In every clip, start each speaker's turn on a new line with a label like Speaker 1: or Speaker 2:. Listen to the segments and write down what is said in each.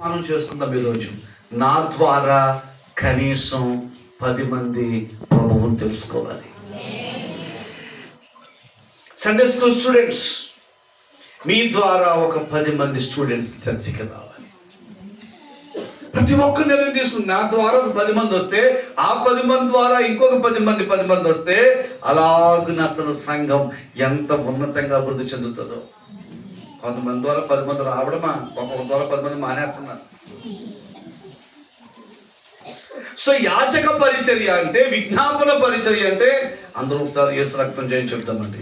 Speaker 1: మనం చేసుకుందాం ఈరోజు నా ద్వారా కనీసం పది మంది ప్రభువుని తెలుసుకోవాలి. సండే స్కూల్ స్టూడెంట్స్ మీ ద్వారా ఒక పది మంది స్టూడెంట్స్ చర్చికి రావాలి. ప్రతి ఒక్క నిర్ణయం తీసుకుని నా ద్వారా ఒక పది మంది వస్తే ఆ పది మంది ద్వారా ఇంకొక పది మంది పది మంది వస్తే అలాగ నా సంఘం ఎంత ఉన్నతంగా అభివృద్ధి చెందుతుందో. కొంతమంది ద్వారా పది మంది రావడమా ఒక్కొక్క ద్వారా పది మంది మానేస్తున్నారు. సో యాచక పరిచర్య అంటే విజ్ఞాపన పరిచర్య అంటే అందరూ ఒకసారి యేసు రక్తం చేయని చెప్తామండి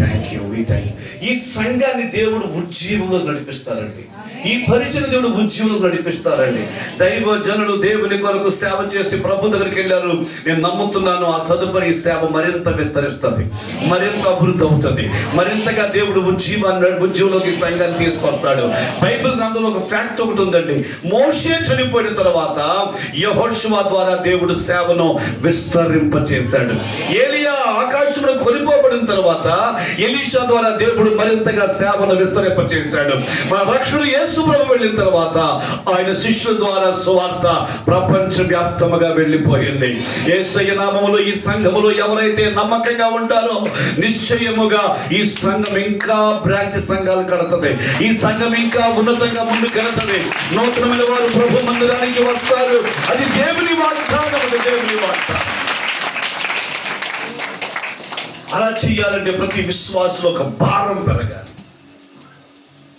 Speaker 1: థ్యాంక్ యూ థ్యాంక్ యూ ఈ సంఘాన్ని దేవుడు ఉజ్జీవంలో నడిపిస్తారండి. ఈ పరిచయం దేవుడు ఉజ్జీవంలో నడిపిస్తారండి దైవ జనులు దేవుని కొరకు సేవ చేసి ప్రభు దగ్గరికి వెళ్ళారు. నేను నమ్ముతున్నాను ఆ తదుపరి సేవ మరింత విస్తరిస్తుంది మరింత అభివృద్ధి అవుతుంది. మరింతగా దేవుడు ఉద్యమాన్ని ఉద్యమంలోకి సంఘాన్ని తీసుకొస్తాడు. బైబిల్ గ్రంథంలో ఒక ఫ్యాక్ట్ ఒకటి ఉందండి. మోషే చనిపోయిన తర్వాత యహోషువా ద్వారా దేవుడు సేవను విస్తరింపచేశాడు. ఏలియా ఆకాశంలో కొనిపోబడిన తర్వాత ఎలీషా ద్వారా దేవుడు మరింతగా సేవను విస్తరింపచేశాడు. మన రక్షణ యేసు యేసుప్రభు వెళ్ళిన తర్వాత ఆయన శిష్యుల ద్వారా సువార్త ప్రపంచవ్యాప్తముగా వెళ్ళిపోయింది. యేసయ్య నామములో ఈ సంఘములో ఎవరైతే నమ్మకంగా ఉంటారో నిశ్చయముగా ఈ సంఘం ఇంకా బ్రాంచ్ సంఘాలు కడతది. ఈ సంఘం ఇంకా ఉన్నతంగా ముందు కడతది నూతనమైన వారు ప్రభు మందిరానికి వస్తారు. అది దేవుని వాగ్దానం దేవుని వాగ్దానం. అలా చేయాలంటే ప్రతి విశ్వాసంలో ఒక భారం పెరగాలి.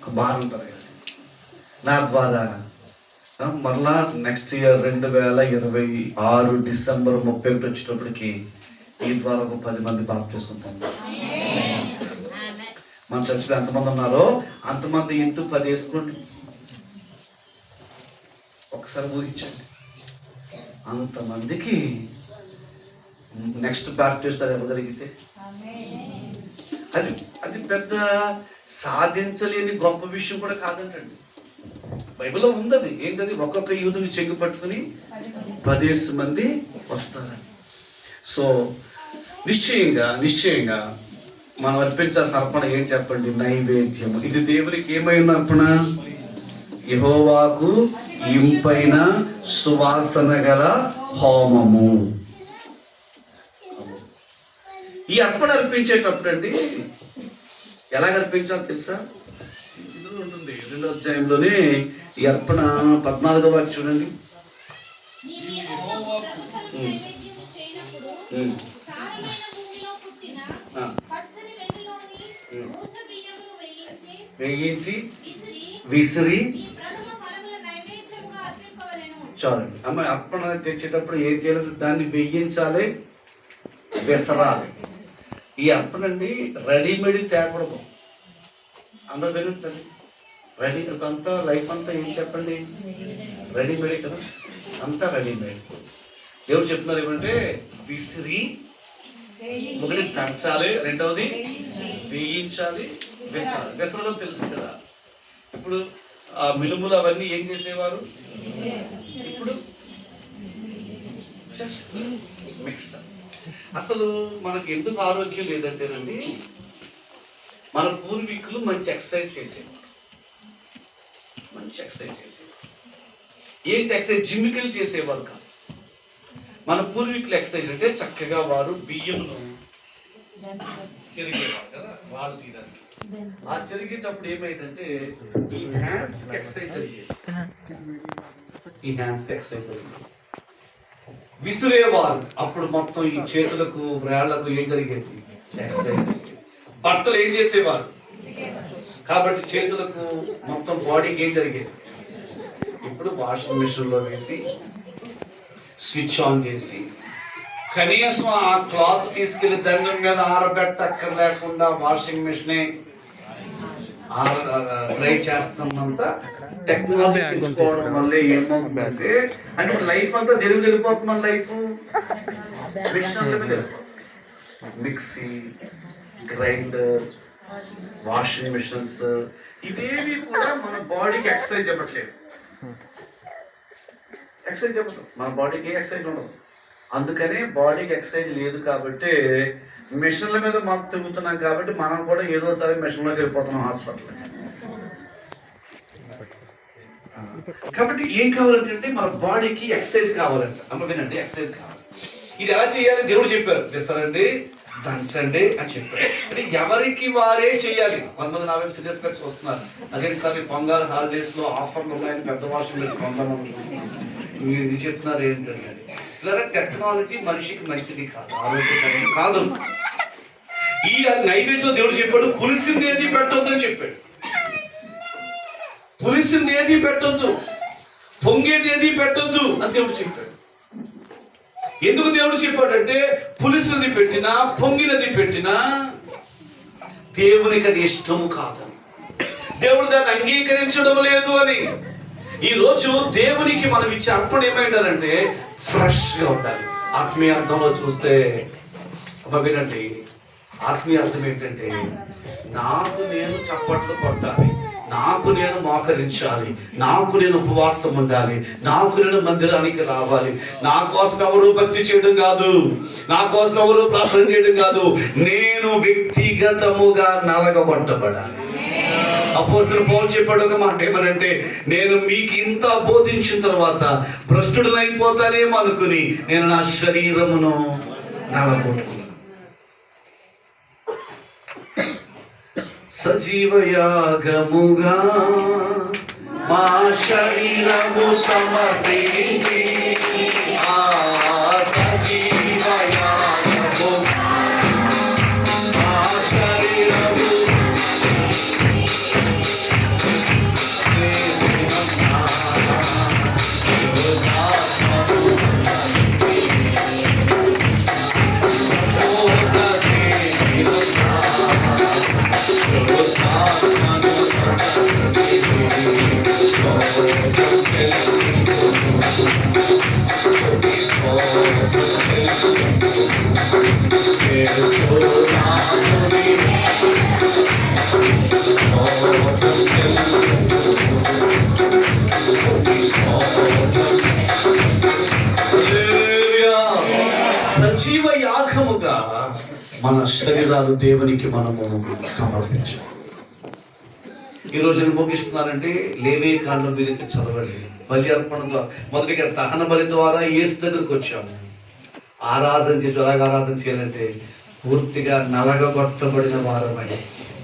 Speaker 1: ఒక భారం పెరగాలి. నా ద్వారా. మరలా నెక్స్ట్ ఇయర్ రెండు వేల ఇరవై ఆరు డిసెంబర్ ముప్పై ఒకటి వచ్చినప్పటికి ఈ ద్వారా ఒక పది మంది బాప్తీసం పొందాలి మన చర్చిలో ఎంతమంది ఉన్నారో అంతమంది ఇంటూ పది వేసుకోండి. ఒకసారి ఊహించండి. అంతమందికి నెక్స్ట్ ప్రాక్టీస్ అది ఇవ్వగలిగితే. అది అది పెద్ద సాధించలేని గొప్ప విషయం కూడా కాదంటండి. బైబిల్లో ఉందని ఏంటది? ఒక్కొక్క యూదుని చెంగు పట్టుకుని పదేసి మంది వస్తారని. సో నిశ్చయంగా నిశ్చయంగా మనం అర్పించాల్సిన అర్పణ ఏం చెప్పండి? నైవేద్యము. ఇది దేవునికి ఏమైనా అర్పణ? యహోవాకు ఇంపైన సువాసన గల హోమము. ఈ అర్పణ అర్పించేటప్పుడు అండి ఎలా అర్పించాలో తెలుసా? ఇందులో ఉంటుంది రెండో అధ్యాయంలోనే ఈ అర్పణ పద్నాలుగో వాక్యం చూడండి.
Speaker 2: వేయించి విసిరి
Speaker 1: చాలండి. అమ్మ అర్పణ తెచ్చేటప్పుడు ఏం చేయాలి? దాన్ని వేయించాలి విసరాలి. ఈ అర్పణ అండి రెడీమేడ్ తేకూడదు. అందరు వినుతుంది రెడీ అంతా లైఫ్ అంతా ఏం చెప్పండి? రెడీమేడ్ కదా? అంతా రెడీమేడ్ దేవుడు చెప్తున్నారు ఏమంటే విసిరి ఒకటి దంచాలి రెండవది వేయించాలి విసరాలి విసరడం తెలుసు కదా. ఇప్పుడు ఆ మినుములు అవన్నీ ఏం చేసేవారు? ఇప్పుడు జస్ట్ మిక్స్ అసలు మనకి ఎందుకు ఆరోగ్యం లేదంటేనండి మన పూర్వీకులు మంచి ఎక్సర్సైజ్ చేసేవారు. మంచి ఎక్సర్సైజ్ చేసేవారు ఏంటి ఎక్సైజ్ జిమ్మికలు చేసేవారు కాదు. మన పూర్వీకులు ఎక్సర్సైజ్ అంటే చక్కగా వారు బియ్యంను చెరిగేవారు కదా వాళ్ళు తీయడానికి. ఆ చెరిగేటప్పుడు ఏమైందంటే ఈ హ్యాండ్స్ ఎక్సర్సైజ్ అయ్యేది. ఈ హ్యాండ్స్ ఎక్సర్సైజ్ అయ్యేది. విసిరేవారు. అప్పుడు మొత్తం ఈ చేతులకు వేళ్ళకు ఏం జరిగేది? ఎక్సర్సైజ్ బట్టలు ఏం చేసేవారు? కాబట్టి చేతులకు మొత్తం బాడీకి ఏం జరిగేది? ఇప్పుడు వాషింగ్ మిషన్లో వేసి స్విచ్ ఆన్ చేసి కనీసం ఆ క్లాత్ తీసుకెళ్ళి దండం మీద ఆరబెట్టక్కర్లేకుండా వాషింగ్ మిషనే ట్రై చేస్తున్నంత టెక్నాలజీ తెచ్చుకోవడం వల్ల ఏమవుతుందంటే అంటే లైఫ్ అంతా తెలుగు వెళ్ళిపోతుంది మన life mixie grinder washing machines. ఇవేవి కూడా మన బాడీకి ఎక్సర్సైజ్ చెప్పట్లేదు ఎక్సర్సైజ్ చెప్పదు మన బాడీకి ఎక్సర్సైజ్ ఉండదు. అందుకనే బాడీకి ఎక్సర్సైజ్ లేదు కాబట్టి మిషన్ల మీద మనం తిరుగుతున్నాం కాబట్టి మనం కూడా ఏదో సరే మిషన్లోకి వెళ్ళిపోతున్నాం హాస్పిటల్ కాబట్టి ఏం కావాలంటే మన బాడీకి ఎక్సర్సైజ్ కావాలంట. అమ్మ వినండి ఎక్సర్సైజ్ కావాలి. ఇది ఎలా చేయాలి? దేవుడు చెప్పారు. చేస్తారండి దంచండి అని చెప్పారు అంటే ఎవరికి వారే చేయాలి. కొంతమంది నా వైపు సీరియస్గా చూస్తున్నారు. అదే సార్ ఈ పొంగల్ హాలిడేస్లో ఆఫర్లు ఉన్నాయని పెద్ద భాషలు మీరు మీరు ఇది చెప్తున్నారు ఏంటంటే ఇలా టెక్నాలజీ మనిషికి మంచిది కాదు ఆరోగ్యకరం కాదు. ఈ నైవేద్యం దేవుడు చెప్పాడు పులిసింది ఏది పెట్టొద్దు అని చెప్పాడు. పులిసింది ఏది పెట్టొద్దు? పొంగేది ఏది పెట్టొద్దు అని దేవుడు చెప్పాడు. ఎందుకు దేవుడు చెప్పాడంటే పులిసినది పెట్టినా పొంగినది పెట్టినా దేవునికి అది ఇష్టము కాదు. దేవుడు దాన్ని అంగీకరించడం లేదు అని. ఈ రోజు దేవునికి మనం ఇచ్చే అర్పణ ఏమై ఉండాలంటే ఫ్రెష్గా ఉండాలి. ఆత్మీయ అర్థంలో చూస్తే అమ్మ వినండి ఆత్మీయ అర్థం ఏంటంటే నాకు నేను చప్పట్లు కొట్టాలి. నాకు నేను మోకరించాలి నాకు నేను ఉపవాసం ఉండాలి నాకు నేను మందిరానికి రావాలి. నా కోసం ఎవరు భక్తి చేయడం కాదు నా కోసం ఎవరు ప్రార్థన చేయడం కాదు. నేను వ్యక్తిగతముగా నలగబట్టబడాలి. అపోస్తులు పౌలు చెప్పాడు ఒక మాట ఏమనంటే నేను మీకు ఇంత బోధించిన తర్వాత భ్రష్టుడని అనుకుని నేను నా శరీరమును నలగొట్టుకున్నాను సజీవయాగముగా మా శరీరము సమర్పించి శరీరాలు దేవునికి మనము సమర్పించాం ఈ రోజు నేను లేవే కాండం మీరైతే చదవండి. బలి అర్పణ ద్వారా మొదటిగా దహన బలి ద్వారా ఏసు దగ్గరకు వచ్చాము. ఆరాధన చేసి ఎలాగ ఆరాధన చేయాలంటే పూర్తిగా నలగగొట్టబడిన వారమై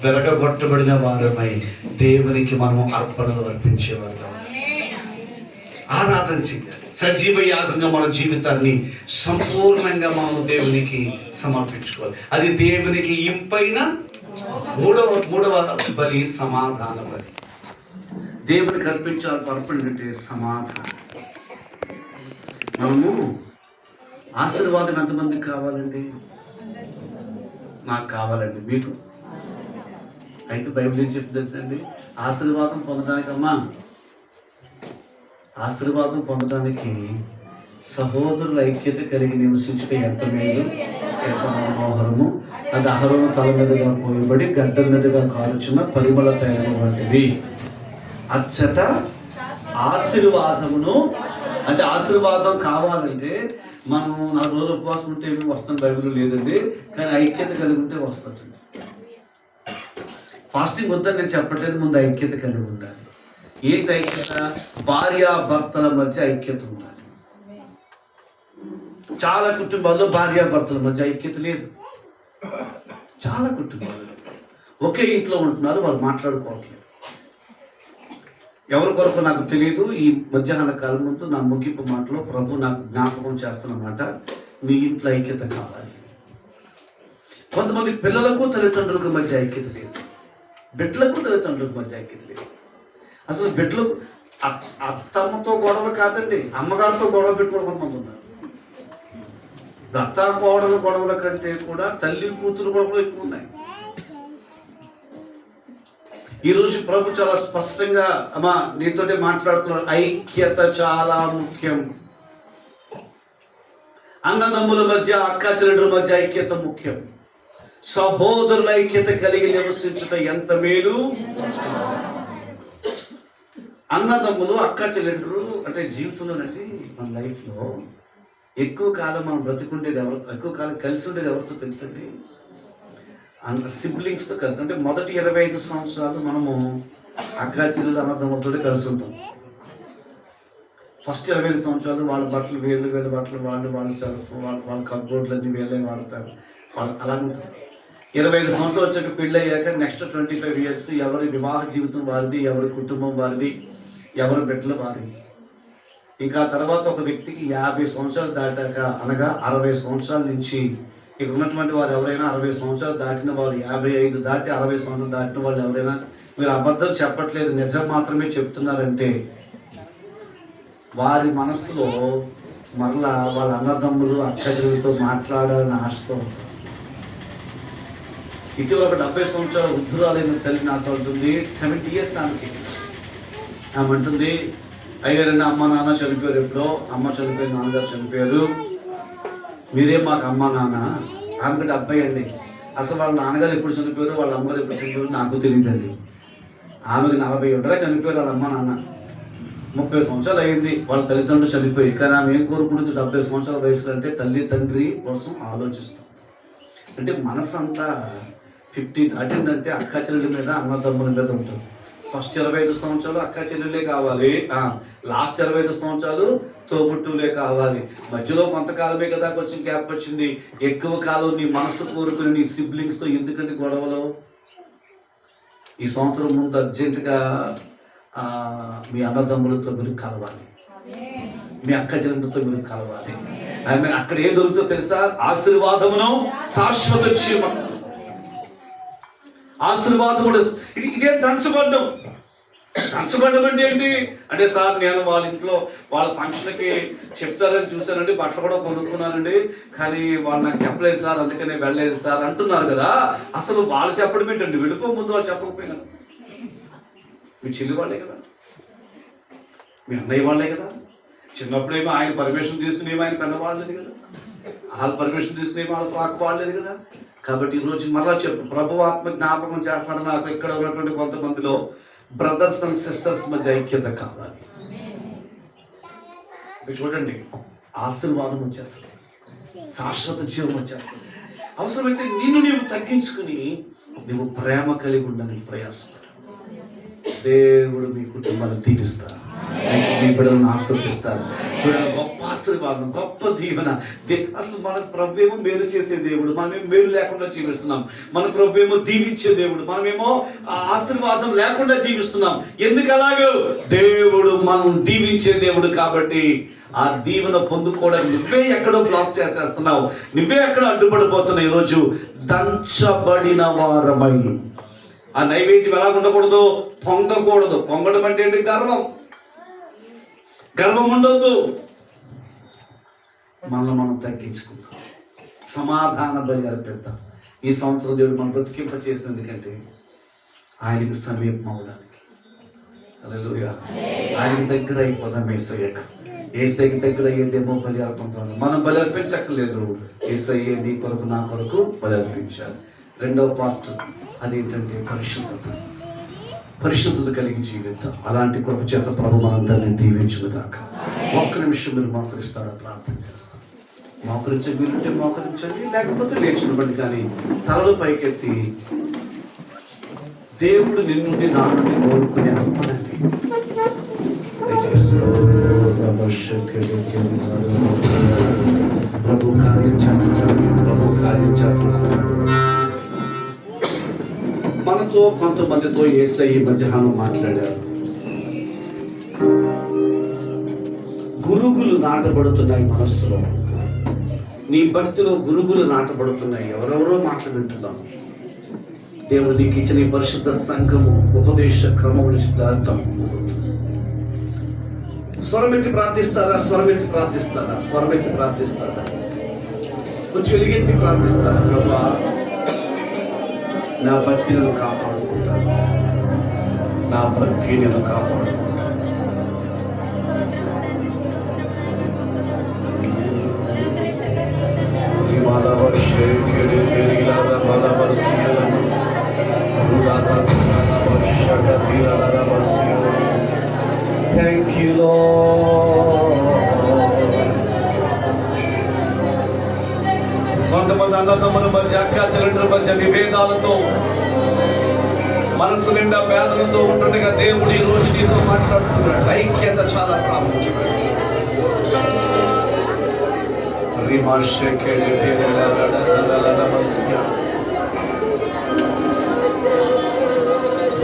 Speaker 1: వెరగగొట్టబడిన వారమై దేవునికి మనము అర్పణలు అర్పించేవాళ్ళం. ఆరాధన చెందాలి సజీవ యాగంగా మన జీవితాన్ని సంపూర్ణంగా మనం దేవునికి సమర్పించుకోవాలి. అది దేవునికి ఇంపైన మూడవ మూడవ బలి సమాధాన బలి దేవునికి అర్పించాలి అర్పణ అంటే సమాధానం. మనము ఆశీర్వాదం ఎంతమందికి కావాలండి? నాకు కావాలండి మీకు. అయితే బైబిల్ ఏం చెప్తుంది అండి ఆశీర్వాదం పొందడానికి అమ్మా ఆశీర్వాదం పొందడానికి సహోదరుల ఐక్యత కలిగి నివసించుట ఎంత మేలు ఎంత మనోహరము అది అహరం తల మీదుగా పోయబడి గడ్డ మీదుగా కాలుచున్న పరిమళ తైలం వంటిది. అచ్చట ఆశీర్వాదమును అంటే ఆశీర్వాదం కావాలంటే మనం నాలుగు రోజులు ఉపవాసం ఉంటే ఏమి వస్తుంది బైబిల్లో లేదండి కానీ ఐక్యత కలిగి ఉంటే వస్తుంది. ఫాస్టింగ్ వద్దని నేను చెప్పట్లేదు ముందు ఐక్యత కలిగి ఉండాలి. ఏంటి ఐక్యత భార్య భర్తల మధ్య ఐక్యత ఉండాలి. చాలా కుటుంబాల్లో భార్య భర్తల మధ్య ఐక్యత లేదు. చాలా కుటుంబాలు ఒకే ఇంట్లో ఉంటున్నారు వాళ్ళు మాట్లాడుకోవట్లేదు. ఎవరి కొరకు నాకు తెలియదు ఈ మధ్యాహ్న కాలం ముందు నా ముగింపు మాటలో ప్రభు నాకు జ్ఞాపకం చేస్తున్నమాట మీ ఇంట్లో ఐక్యత కావాలి. కొంతమంది పిల్లలకు తల్లిదండ్రులకు మధ్య ఐక్యత లేదు. బిడ్డలకు తల్లిదండ్రులకు మధ్య ఐక్యత లేదు. అసలు బిడ్డలు అత్తమ్మతో గొడవ కాదండి అమ్మగారితో గొడవ పెట్టుకోవడం కొంతమంది ఉన్నారు. అత్త కోడల గొడవల కంటే కూడా తల్లి కూతురు గొడవలు ఎక్కువ ఉన్నాయి. ఈరోజు ప్రభు చాలా స్పష్టంగా అమ్మా నీతోటే మాట్లాడుతున్నాడు ఐక్యత చాలా ముఖ్యం. అన్నదమ్ముల మధ్య అక్క చెల్లెల మధ్య ఐక్యత ముఖ్యం. సహోదరుల ఐక్యత కలిగి నివసించుట ఎంత మేలు? అన్నదమ్ములు అక్క చెల్లెండ్రు అంటే జీవితంలోనండి మన లైఫ్లో ఎక్కువ కాలం మనం బ్రతుకుండేది ఎవరు ఎక్కువ కాలం కలిసి ఉండేది ఎవరితో తెలుసండి? అన్న సిబ్లింగ్స్తో కలిసి అంటే మొదటి ఇరవై ఐదు సంవత్సరాలు మనము అక్క చెల్లెలు అన్నదమ్ములతో కలిసి ఉంటాం. ఫస్ట్ ఇరవై ఐదు సంవత్సరాలు వాళ్ళ బట్టలు వీళ్ళు వీళ్ళ బట్టలు వాళ్ళు వాళ్ళ సెల్ఫ్ వాళ్ళ వాళ్ళ కప్బోర్డ్లు అన్ని వీళ్ళే వాడతారు. వాళ్ళు అలా ఉంటుంది. ఇరవై ఐదు సంవత్సరాలు వచ్చాక పెళ్ళయ్యాక నెక్స్ట్ ట్వంటీ ఫైవ్ ఇయర్స్ ఎవరి వివాహ జీవితం వారిది ఎవరి కుటుంబం వారిది ఎవరు బిడ్డలు వారి ఇంకా తర్వాత ఒక వ్యక్తికి యాభై సంవత్సరాలు దాటాక అనగా అరవై సంవత్సరాల నుంచి ఇక్కడ ఉన్నటువంటి వారు ఎవరైనా అరవై సంవత్సరాలు దాటిన వారు యాభై ఐదు దాటి అరవై సంవత్సరాలు దాటిన వాళ్ళు ఎవరైనా మీరు అబద్ధం చెప్పట్లేదు నిజం మాత్రమే చెప్తున్నారంటే వారి మనసులో మరలా వాళ్ళ అన్నదమ్ములు అక్షజులతో మాట్లాడాలని ఆశతో ఇటీవల ఒక డెబ్బై సంవత్సరాల వృద్ధురాలైన తల్లి నాతో ఉంటుంది సెవెంటీ ఇయర్స్ ఆమెకి. ఆమె అంటుంది అయ్యారండి అమ్మ నాన్న చనిపోయారు ఎప్పుడో? అమ్మ చనిపోయారు నాన్నగారు చనిపోయారు. మీరే మాకు అమ్మ నాన్న? ఆమెకంటే అబ్బాయి అండి. అసలు వాళ్ళ నాన్నగారు ఎప్పుడు చనిపోయారు? వాళ్ళ అమ్మగారు ఎప్పుడు చనిపోయారు? నాకు తెలియదండి ఆమెకి నలభై ఏళ్ళగా చనిపోయారు వాళ్ళ అమ్మ నాన్న. ముప్పై సంవత్సరాలు అయింది. వాళ్ళ తల్లిదండ్రులు చనిపోయి కానీ ఆమె ఏం కోరుకుంటుంది? డెబ్బై సంవత్సరాల వయసులో అంటే తల్లి తండ్రి కోసం ఆలోచిస్తాం. అంటే మనసు అంతా ఫిఫ్టీ దాటిందంటే అక్క చెల్లెల మీద అన్నదమ్ముల మీద ఉంటుంది. ఫస్ట్ ఇరవై ఐదు సంవత్సరాలు అక్క చెల్లెలే కావాలి. లాస్ట్ ఇరవై ఐదు సంవత్సరాలు తోబుట్టులే కావాలి. మధ్యలో కొంతకాలమే కదా కొంచెం గ్యాప్ వచ్చింది. ఎక్కువ కాలం నీ మనసు కోరుకుని నీ సిబ్లింగ్స్తో ఎందుకంటే గొడవలు? ఈ సంవత్సరం ముందు అర్జెంటుగా ఆ, మీ అన్నదమ్ములతో మీరు కలవాలి. మీ అక్క చెల్లెలతో మీరు కలవాలి. ఆమె అక్కడ ఏం దొరుకుతుందో తెలుసా? ఆశీర్వాదమును శాశ్వత క్షేమం ఆశీర్వాదముడు ఇది ఇదే దంచబడ్డం దంచబడ్డం అంటే ఏంటి? అంటే సార్ నేను వాళ్ళ ఇంట్లో వాళ్ళ ఫంక్షన్కి చెప్తారని చూశానండి బట్టలు కూడా కొనుక్కున్నానండి. కానీ వాళ్ళు నాకు చెప్పలేదు సార్ అందుకనే వెళ్ళలేదు సార్ అంటున్నారు కదా. అసలు వాళ్ళు చెప్పడం ఏంటండి? వెళ్ళిపో ముందు వాళ్ళు చెప్పకపోయినా. మీ చెల్లి వాళ్ళే కదా. మీ అన్నయ్య వాళ్ళే కదా. చిన్నప్పుడేమో ఆయన పర్మిషన్ తీసుకునేమో ఆయన పెద్ద కదా. వాళ్ళ పర్మిషన్ తీసుకునేమో వాళ్ళ ఫ్రాక్ వాళ్ళేది కదా. కాబట్టి ఈ రోజు మరలా చెప్పు ప్రభు ఆత్మ జ్ఞాపకం చేస్తాడు నాకు ఇక్కడ ఉన్నటువంటి కొంతమందిలో బ్రదర్స్ అండ్ సిస్టర్స్ మధ్య ఐక్యత కావాలి. చూడండి ఆశీర్వాదం వచ్చేస్తుంది శాశ్వత జీవం వచ్చేస్తుంది. అవసరమైతే నిన్ను నీవు తగ్గించుకుని నువ్వు ప్రేమ కలిగి ఉండని ప్రయాసపడు. దేవుడు మీ కుటుంబాన్ని దీవిస్తారు మీ బిడ్డలను ఆశ్రదిస్తారు చూడండి గొప్ప ఆశీర్వాదం గొప్ప దీవెన అసలు మన ప్రభువేమో మేలు చేసే దేవుడు మనమేమో మేలు లేకుండా జీవిస్తున్నాం. మన ప్రభువేమో దీవించే దేవుడు మనమేమో ఆశీర్వాదం లేకుండా జీవిస్తున్నాం. ఎందుకు అలాగే? దేవుడు మనం దీవించే దేవుడు కాబట్టి ఆ దీవెన పొందుకోవడానికి నువ్వే ఎక్కడో బ్లాక్ చేసేస్తున్నావు. నువ్వే ఎక్కడ అడ్డుపడిపోతున్నావు ఈరోజు. దంచబడిన వారమై. ఆ నైవేద్యం ఎలా ఉండకూడదు? పొంగకూడదు. పొంగడం అంటే ఏంటి? గర్వం. గర్వం ఉండొద్దు. మనల్ని మనం తగ్గించుకుందాం సమాధాన బలి అర్పిద్దాం ఈ సంవత్సరం దేవుడు మనం బ్రతికింప చేసిన ఎందుకంటే ఆయనకు సమీపం అవ్వడానికి. హల్లెలూయా. ఆయనకి దగ్గర అయిపోదాం ఏసయ్యక. ఏసైకి దగ్గర అయ్యేదేమో బలి అర్పంతో మనం బలి అర్పించక్కర్లేదు ఏసయ్యే నీ కొరకు నా కొరకు బలి అర్పించాలి రెండవ పార్ట్ అదేంటంటే పరిశుద్ధత. పరిశుద్ధత కలిగి జీవితం. అలాంటి కృప చేత ప్రభు మనందరినీ దీవించును కాక ఒక్క నిమిషం మీరు మోకరిస్తారా ప్రార్థన చేస్తారు మోకరించే వీలుంటే మోకరించండి లేకపోతే లేచినవ్వండి కానీ తలలు పైకెత్తి దేవుడు నిన్నుండి నా నుండి కోరుకునే అప్పనండి ప్రభు కార్యం చేస్తున్నాడు ప్రభు కార్యం చేస్తున్నాడు. మనతో కొంతమందితో ఏసై ఈ మధ్యాహ్నం మాట్లాడారు. గురుగులు నాటబడుతున్నాయి మనస్సులో. నీ భక్తిలో గురుగులు నాటబడుతున్నాయి. ఎవరెవరో మాటలు వింటున్నాం. దేవుడు నీకు ఇచ్చిన పరిశుద్ధ సంఘము ఉపదేశ క్రమం సిద్ధాంతం స్వరమెత్తి ప్రార్థిస్తారా? స్వరమెత్తి ప్రార్థిస్తారా? స్వరమెత్తి ప్రార్థిస్తారా? కొంచెం వెలిగెత్తి ప్రార్థిస్తారా? ప్రభా నా భక్తి నేను కాపాడుకుంటాను నా భక్తి నేను కాపాడుకుంటాను Thank you, Lord. కొంతమంది అన్నదమ్ముల మధ్య అక్క చెల్లెండ్రుల మధ్య విభేదాలతో మనసు నిండా వేదనతో ఉంటుండగా దేవుడు ఈ రోజు నీతో మాట్లాడుతున్నాడు ఐక్యత చాలా ప్రాముఖ్యం రిమాష కేడ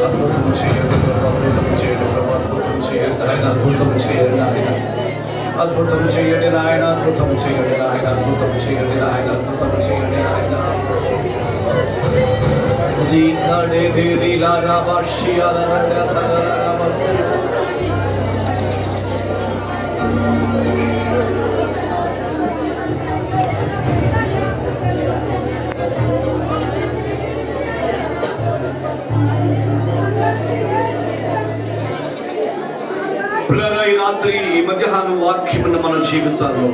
Speaker 1: అద్భుతం చేయండి ప్రభు అద్భుతం చేయండి ప్రభు అద్భుతం చేయండి ఆయన అద్భుతం చేయండి ఆయన అద్భుతం చేయండి నాయన అద్భుతం చేయండి నాయన అద్భుతం చేయండి నాయన అద్భుతం చేయండి నాయన రీకడే దేరిలా రాబాషియా రాబాషియా పిల్లల ఈ రాత్రి ఈ మధ్యాహ్నం వాక్యం మన జీవితాల్లో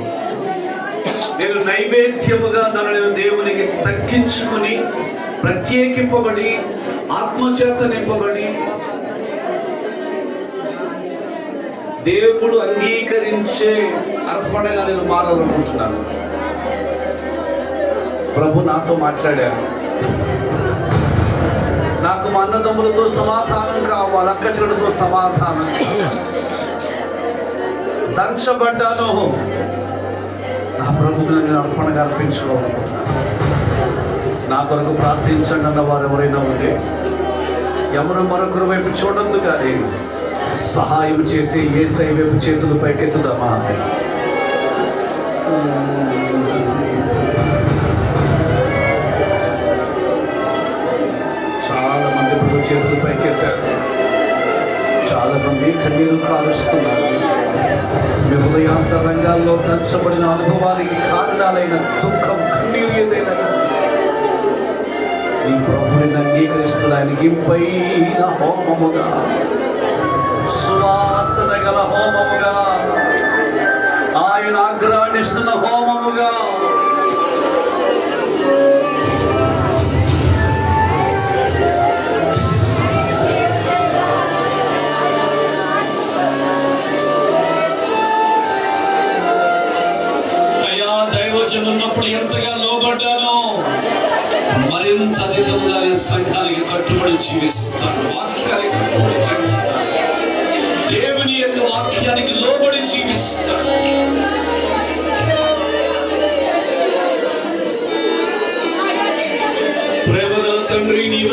Speaker 1: నేను నైవేద్యముగా నన్ను నేను దేవునికి తగ్గించుకుని ప్రత్యేకింపబడి ఆత్మచేత నింపబడి దేవుడు అంగీకరించే అర్పణగా నేను మారాలనుకుంటున్నాను. ప్రభు నాతో మాట్లాడారు. నాకు మా అన్నదమ్ములతో సమాధానం కావాలి అక్క చెడుతో సమాధానం కావాలి. దంచబడ్డాను నా ప్రభువుని నేను అర్పణగా అర్పించుకోవాలనుకుంటున్నాను నా కొరకు ప్రార్థించండి అన్న వారు ఎవరైనా ఉంటే. ఎవరు మరొకరు వైపు చూడొద్దు కానీ సహాయం చేసి ఏ సై వైపు చేతులు పైకెత్తుదామా? చాలా మంది ప్రభు చేతులు పైకెత్తారు. చాలా మంది కన్నీరు కారుస్తున్నారు. మీ హృదయాంత రంగాల్లో దంచబడిన అనుభవానికి కారణాలైన దుఃఖం కన్నీరు ఏదైనా నీ ప్రభుని అంగీకరిస్తున్న పైన హోమముగా సువాసన గల హోమముగా ఆయన ఆగ్రహణిస్తున్న హోమముగా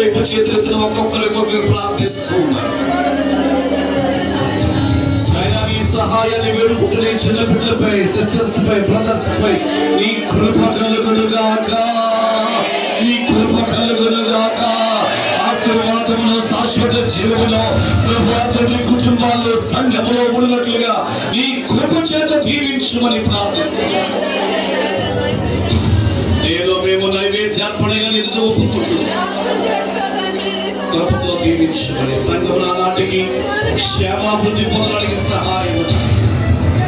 Speaker 1: వైపు చేతులెత్తిన ఒక్కొక్కరి కొరకు ప్రార్థిస్తూ ఉన్నాను అయినా నీ సహాయాన్ని వేడుకుంటున్న ఈ చిన్న బిడ్డలపై సిస్టర్స్ పై బ్రదర్స్ పై నీ కృప కలుగునుగాక నీ కృప కలుగునుగాక ఆశీర్వాదములో శాశ్వత జీవములో ప్రభావం కుటుంబాల్లో సంఘములో ఉన్నట్లుగా నీ కృప చేత దీవించమని ప్రార్థిస్తున్నాను నేను మేము నైవేద్యార్పణగా నిన్ను ఒప్పుకుంటున్నాను కృపతో దీవించమని సంఘం నాటికి క్షేమాభివృద్ధి పొందడానికి సహాయం